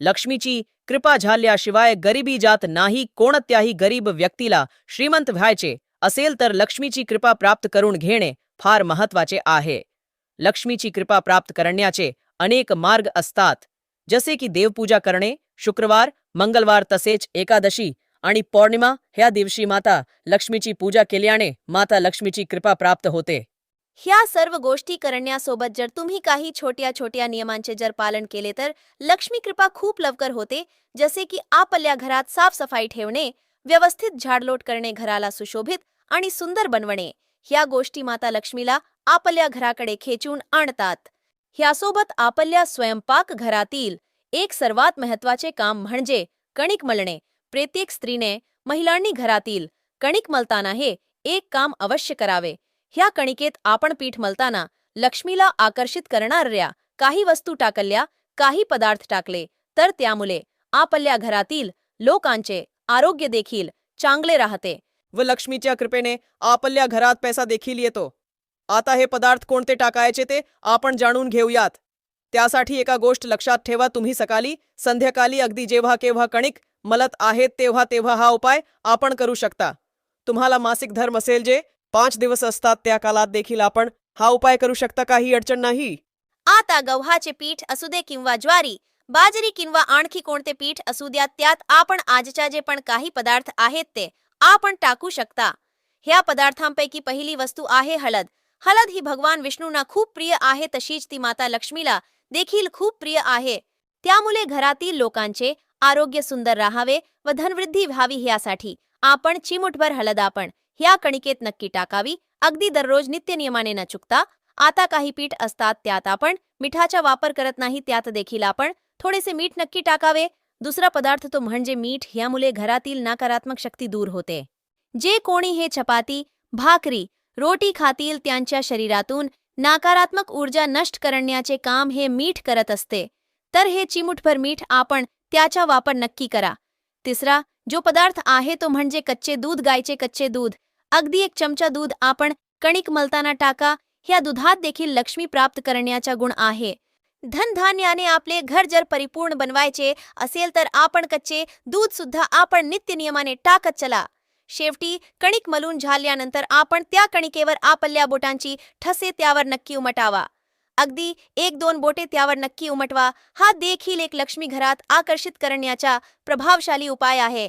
लक्ष्मीची कृपा झाल्याशिवाय गरिबी जात नाही कोणत्याही गरीब व्यक्तीला श्रीमंत व्हायचे असेल तर लक्ष्मीची कृपा प्राप्त करून घेणे फार महत्त्वाचे आहे. लक्ष्मीची कृपा प्राप्त करण्याचे अनेक मार्ग असतात. जसे की देवपूजा करणे शुक्रवार मंगळवार तसेच एकादशी आणि पौर्णिमा ह्या दिवशी माता लक्ष्मीची पूजा केल्याने माता लक्ष्मीची कृपा प्राप्त होते. ह्या सर्व गोष्टी करण्यासोबत जर तुम्ही काही छोट्या छोट्या नियमांचे जर पालन केले तर लक्ष्मी कृपा खूप लवकर होते जसे की आपल्या घरात साफसफाई ठेवणे व्यवस्थित झाडलोट करणे घराला सुशोभित आणि सुंदर बनवणे. ह्या गोष्टी माता लक्ष्मीला आपल्या घराकडे खेचून आणतात. ह्यासोबत आपल्या स्वयंपाक घरातील एक सर्वात महत्त्वाचे काम म्हणजे कणिक मळणे प्रत्येक स्त्रीने महिलांनी घरातील कणिक मलताना हे एक काम अवश्य करावे. ह्या कणिकेत आपण पीठ मलताना लक्ष्मीला आकर्षित करणाऱ्या काही वस्तू टाकल्या काही पदार्थ टाकले तर त्यामुळे आपल्या घरातील लोकांचे आरोग्य देखील चांगले राहते व लक्ष्मीच्या कृपेने आपल्या घरात पैसा देखील येतो. आता हे पदार्थ कोणते टाकायचे ते आपण जाणून घेऊयात. त्यासाठी एका गोष्ट लक्षात ठेवा तुम्ही सकाळी संध्याकाळी अगदी जेव्हा केव्हा कणिक मलत आहेत तेव्हा तेव्हा हा उपाय आपण करू शकता. तुम्हाला मासिक धर्म असेल जे पाच दिवस असतात त्या काळात देखील आपण हा उपाय करू शकता काही अडचण नाही. आता गव्हाचे पीठ असू दे किंवा ज्वारी बाजरी किंवा आणखी कोणते पीठ असू द्या त्यात आपण आजच्या जे पण काही पदार्थ आहेत ते आपण टाकू शकता. ह्या पदार्थांपैकी पहिली वस्तू आहे हळद. हळद ही भगवान विष्णूंना खूप प्रिय आहे तशीच ती माता लक्ष्मीला देखील खूप प्रिय आहे. त्यामुळे घरातील लोकांचे आरोग्य सुंदर राहावे व धनवृद्धी व्हावी ह्यासाठी आपण चिमुटभर हळद आपण ह्या कणिकेत नक्की टाकावी. अगदी दररोज नित्य नियमाने न चुकता. आता काही पीठ असतात त्यात आपण मिठाचा वापर करत नाही त्यात देखील आपण थोडेसे मीठ नक्की टाकावे. दुसरा पदार्थ तो म्हणजे मीठ ह्यामुळे घरातील नकारात्मक शक्ती दूर होते. जे कोणी हे चपाती भाकरी रोटी खातील त्यांच्या शरीरातून नकारात्मक ऊर्जा नष्ट करण्याचे काम हे मीठ करत असते. तर हे चिमुटभर मीठ आपण त्याचा वापर नक्की करा. तिसरा जो पदार्थ आहे तो म्हणजे कच्चे दूध गायचे कच्चे दूध. अगदी एक चमचा दूध आपण कणिक मलताना टाका ह्या दुधात देखील लक्ष्मी प्राप्त करण्याचा गुण आहे. धनधान्याने आपले घर जर परिपूर्ण बनवायचे असेल तर आपण कच्चे दूध सुद्धा आपण नित्य नियमाने टाकत चला. शेवटी कणिक मलून झाल्यानंतर आपण त्या कणिकेवर आपल्या बोटांची ठसे त्यावर नक्की उमटावा. अगदी एक दोन बोटे त्यावर नक्की उमटवा. हा देखील एक लक्ष्मी घरात आकर्षित करण्याचा प्रभावशाली उपाय आहे.